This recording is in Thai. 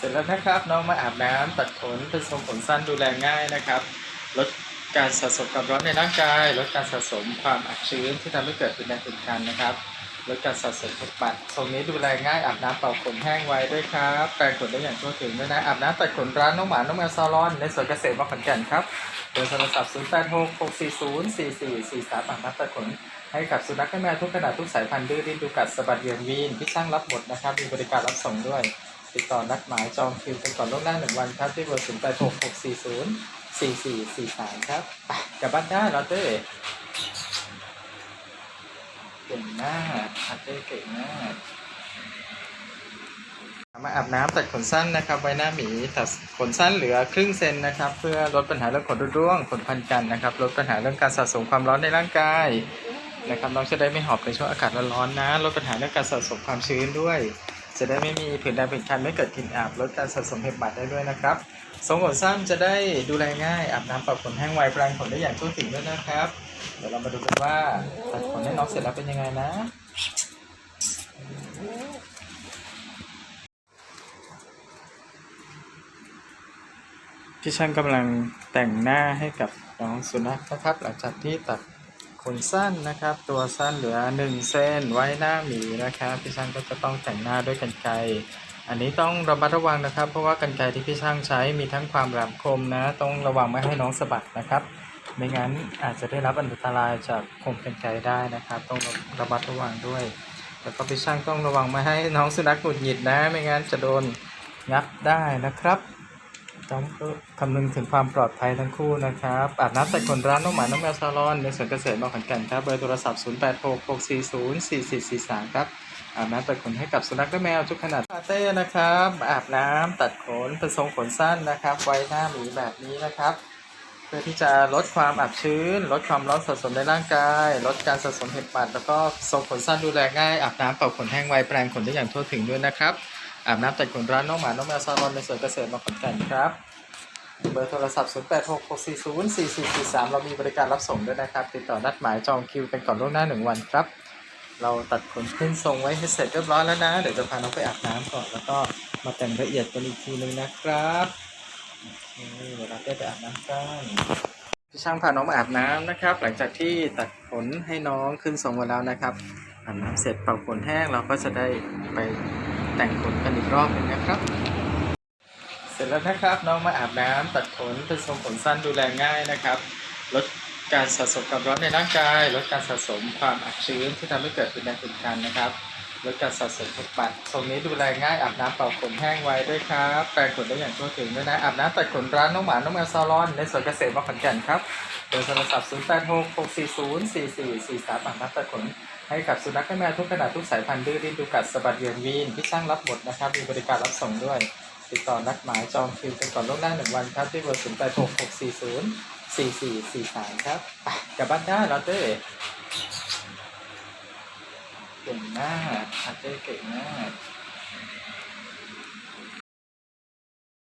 เสร็จแล้วนะครับน้องมาอาบน้ำตัดขนเป็นทรงผมสั้นดูแลง่ายนะครับลดการสะสมความร้อนในร่างกายลดการสะสมความอับชื้นที่ทำให้เกิดเป็นแรงตึงคันนะครับลดการสะสมขนปัดทรงนี้ดูแลง่ายอาบน้ำเป่าขนแห้งไว้ด้วยครับแปรงขนได้อย่างทั่วถึงด้วยนะอาบน้ำตัดขนร้านน้องหมาน้องแมวซาลอนในสวนเกษตรมอขอนแก่นครับเบอร์โทรศัพท์ 0 8 6 6 4 0 4 4 4 3อาบน้ำตัดขนให้กับสุนัขและแมวทุกขนาดทุกสายพันธุ์ดื้อดิ้นดูกัดสะบัดเวียนวีนที่ช่างรับหมดนะครับมีบริการรับส่งด้วย ติดต่อนัดหมายจองคิวกันก่อนล่วงหน้าหนึ่งวันครับที่เบอร์ศูนย์แปดหกหกสี่ศูนย์สี่สี่สี่สามครับไปกลับบ้านได้ลอตเต้เก่งมากลอตเต้เก่งมากมาอาบน้ำตัดขนสั้นนะครับไว้หน้าหมีตัดขนสั้นเหลือครึ่งเซนนะครับ เพื่อลดปัญหาเรื่องขนร่วงขนพันกันนะครับ ลดปัญหาเรื่องการสะสมความร้อนในร่างกายนะครับน้องจะได้ไม่หอบในช่วงอากาศร้อนๆนะลดปัญหาเรื่องการสะสมความชื้นด้วย จะได้ไม่มีผื่นแดงผื่นคันไม่เกิดกลิ่นอับลดการสะสมเห็บหมัดได้ด้วยนะครับทรงขนสั้นจะได้ดูแลง่ายอาบน้ำปรับขนแห้งไวแปรงขนได้อย่างทั่วถึงด้วยนะครับ เดี๋ยวเรามาดูกันว่าตัดขนให้น้องเสร็จแล้วเป็นยังไงนะ พี่ช่างกำลังแต่งหน้าให้กับน้องสุนัขนะครับ หลังจากที่ตัด ขนสั้นนะครับ ตัวสั้นเหลือหนึ่งเส้นไว้หน้าหมีนะครับ พี่ช่างก็จะต้องแต่งหน้าด้วยกันไกรอันนี้ต้องระมัดระวังนะครับ เพราะว่ากันไกรที่พี่ช่างใช้มีทั้งความแหลมคมนะ ต้องระวังไม่ให้น้องสะบัดนะครับ ไม่งั้นอาจจะได้รับอันตรายจากคมกันไกรได้นะครับ ต้องระมัดระวังด้วย แล้วก็พี่ช่างต้องระวังไม่ให้น้องสุนัขหงุดหงิดนะ ไม่งั้นจะโดนงับได้นะครับ ต้องคำนึงถึงความปลอดภัยทั้งคู่นะครับอาบน้ำแต่ขนร้านน้องหมาน้องแมวซาลอนในสวนเกษตรมอขอนแก่นครับเบอร์โทรศัพท์ 0 8 6 6 4 0 4 4 4 3 ครับอาบน้ำตัดขนให้กับสุนัขและแมวทุกขนาดปาเต้นะครับอาบน้ำตัดขนเป็นทรงขนสั้นนะครับ ไว้หน้าหมีแบบนี้นะครับ เพื่อที่จะลดความอับชื้น ลดความร้อนสะสมในร่างกาย ลดการสะสมเห็บหมัดแล้วก็ทรงขนสั้นดูแลง่ายอาบน้ำเป่าขนแห้งไวแปรงขนได้อย่างทั่วถึงด้วยนะครับ อาบน้ำแตัดขนร้านน้องหมา น้องแมวซาลอนในสวนเกษตรมอขอนแก่นครับ เบอร์โทรศัพท์ 0 8 6 6 4 0 4 4 4 3 เรามีบริการรับส่งด้วยนะครับ ติดต่อนัดหมายจองคิวกันก่อนล่วงหน้า 1 วันครับ เราตัดขนขึ้นทรงไว้ให้เสร็จเรียบร้อยแล้วนะ เดี๋ยวจะพาน้องไปอาบน้ำก่อน แล้วก็มาแต่งละเอียดกันอีกทีนึงนะครับเดี๋ยวเราได้ไปอาบน้ำกันพี่ช่างพาน้องมาอาบน้ำนะครับ หลังจากที่ตัดขนให้น้องขึ้นทรงมาแล้วนะครับอาบน้ำเสร็จเป่าขนแห้งเราก็จะได้ไป แต่งขนกันอีกรอบหนึงนะครับ เสร็จแล้วนะครับน้องมาอาบน้ำตัดขนเป็นทรงขนสั้นดูแลง่ายนะครับ ลดการสะสมความร้อนในร่างกาย ลดการสะสมความอับชื้นที่ทำให้เกิดเป็นแรงตึงคันนะครับ ลดการสะสมขนปัดทรงนี้ดูแลง่ายอาบน้ำเป่าขนแห้งไว้ด้วยครับแปรงขนได้อย่างทั่วถึงด้วยนะอาบน้ำตัดขนร้านน้องหมา น้องแมวซาลอน ในสวนเกษตรมอขอนแก่นครับเบอร์โทรศัพท์ 0 8 6 6 4 0 4 4 4 3อาบน้ำตัดขนให้กับสุนัขและแมวทุกขนาดทุกสายพันธุ์ดื้อดิ้นดูกัดสะบัดเวียนวีนที่ช่างรับหมดนะครับมีบริการรับส่งด้วย ติดต่อนัดหมายจองคิวกันก่อนล่วงหน้าหนึ่งวันครับที่เบอร์ศูนย์แปดหกหกสี่ศูนย์สี่สี่สี่สามครับกลับบ้านได้ลอตเต้ เก่งมากอาจจะเก่งมาก